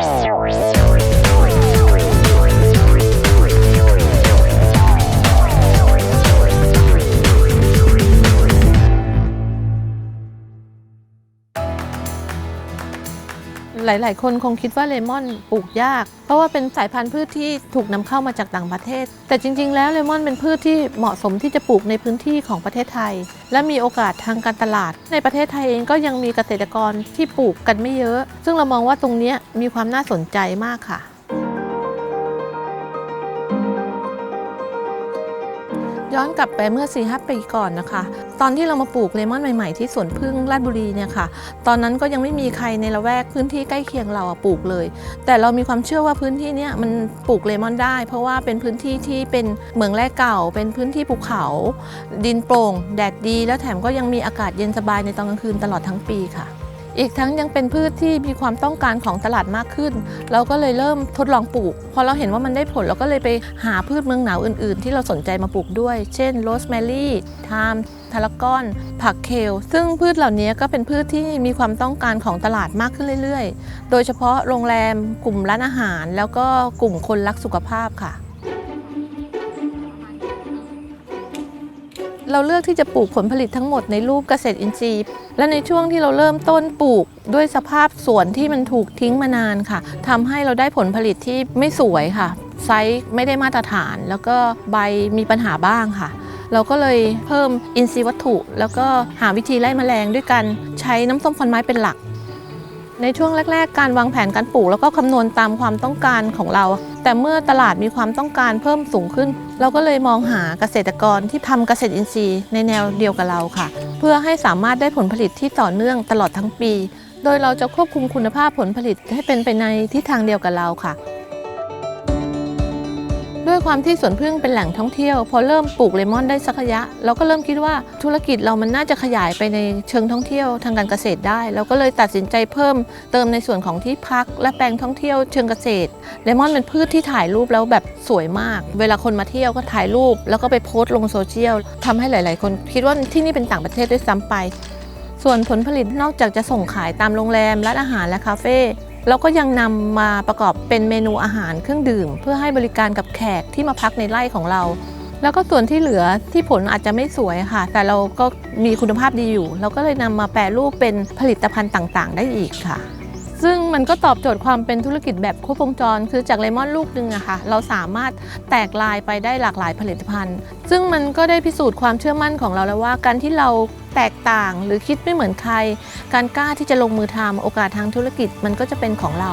Wow. หลาย ๆ คนคงคิดว่าเลมอนปลูกยาก เพราะว่าเป็นสายพันธุ์พืชที่ถูกนำเข้ามาจากต่างประเทศ แต่จริง ๆ แล้วเลมอนเป็นพืชที่เหมาะสมที่จะปลูกในพื้นที่ของประเทศไทย และมีโอกาสทางการตลาด ในประเทศไทยเองก็ยังมีเกษตรกรที่ปลูกกันไม่เยอะ ซึ่งเรามองว่าตรงนี้มีความน่าสนใจมากค่ะ ย้อนกลับไปเมื่อ4ีหปีก่อนนะคะ ตอนที่เรามาปลูกเลมอนใหม่ๆที่สวนพึ่งราชบุรีเนี่ยค่ะ ตอนนั้นก็ยังไม่มีใครในละแวกพื้นที่ใกล้เคียงเราปลูกเลย แต่เรามีความเชื่อว่าพื้นที่นี้มันปลูกเลมอนได้ เพราะว่าเป็นพื้นที่ที่เป็นเหมืองแร่เก่า เป็นพื้นที่ภูเขา ดินโปร่ง แดดดี แล้วแถมก็ยังมีอากาศเย็นสบายในตอนกลางคืนตลอดทั้งปีค่ะ อีกทั้งยังเป็นพืชที่มีความต้องการของตลาดมากขึ้น เราก็เลยเริ่มทดลองปลูก พอเราเห็นว่ามันได้ผลเราก็เลยไปหาพืชเมืองหนาวอื่นๆ ที่เราสนใจมาปลูกด้วย เช่นโรสแมรี่ไทม์ทารากอน ผักเคล ซึ่งพืชเหล่านี้ก็เป็นพืชที่มีความต้องการของตลาดมากขึ้นเรื่อยๆ โดยเฉพาะโรงแรม กลุ่มร้านอาหาร แล้วก็กลุ่มคนรักสุขภาพค่ะ เราเลือกที่จะปลูกผลผลิตทั้งหมดในรูปเกษตรอินทรีย์ และในช่วงที่เราเริ่มต้นปลูกด้วยสภาพสวนที่มันถูกทิ้งมานานค่ะทำให้เราได้ผลผลิตที่ไม่สวยค่ะ ไซส์ไม่ได้มาตรฐาน แล้วก็ใบมีปัญหาบ้างค่ะ เราก็เลยเพิ่มอินทรีย์วัตถุ แล้วก็หาวิธีไล่แมลงด้วยกันใช้น้ำส้มควันไม้เป็นหลัก ในช่วงแรก ๆ การวางแผนการปลูกแล้วก็คำนวณตามความต้องการของเรา แต่เมื่อตลาดมีความต้องการเพิ่มสูงขึ้น เราก็เลยมองหาเกษตรกรที่ทำเกษตรอินทรีย์ในแนวเดียวกับเราค่ะ เพื่อให้สามารถได้ผลผลิตที่ต่อเนื่องตลอดทั้งปี โดยเราจะควบคุมคุณภาพผลผลิตให้เป็นไปในทิศทางเดียวกับเราค่ะ ด้วยความที่สวนพึ่งเป็นแหล่งท่องเที่ยว พอเริ่มปลูกเลมอนได้สักระยะ เราก็เริ่มคิดว่าธุรกิจเรามันน่าจะขยายไปในเชิงท่องเที่ยวทางการเกษตรได้ เราก็เลยตัดสินใจเพิ่มเติมในส่วนของที่พัก และแปลงท่องเที่ยวเชิงเกษตร เลมอนเป็นพืชที่ถ่ายรูปแล้วแบบสวยมาก เวลาคนมาเที่ยวก็ถ่ายรูป แล้วก็ไปโพสต์ลงโซเชียลทำให้หลาย ๆ คนคิดว่าที่นี่เป็นต่างประเทศด้วยซ้ำไป ส่วนผลผลิตนอกจากจะส่งขายตามโรงแรมร้านอาหารและคาเฟ่ เราก็ยังนำมาประกอบเป็นเมนูอาหารเครื่องดื่ม เพื่อให้บริการกับแขกที่มาพักในไร่ของเรา แล้วก็ส่วนที่เหลือที่ผลอาจจะไม่สวยค่ะ แต่เราก็มีคุณภาพดีอยู่ เราก็เลยนำมาแปรรูปเป็นผลิตภัณฑ์ต่างๆ ได้อีกค่ะ ซึ่งมันก็ตอบโจทย์ความเป็นธุรกิจแบบครบวงจร คือจากเลมอนลูกหนึ่งอะค่ะเราสามารถแตกลายไปได้หลากหลายผลิตภัณฑ์ ซึ่งมันก็ได้พิสูจน์ความเชื่อมั่นของเราแล้วว่า การที่เราแตกต่างหรือคิดไม่เหมือนใคร การกล้าที่จะลงมือทำโอกาสทางธุรกิจมันก็จะเป็นของเรา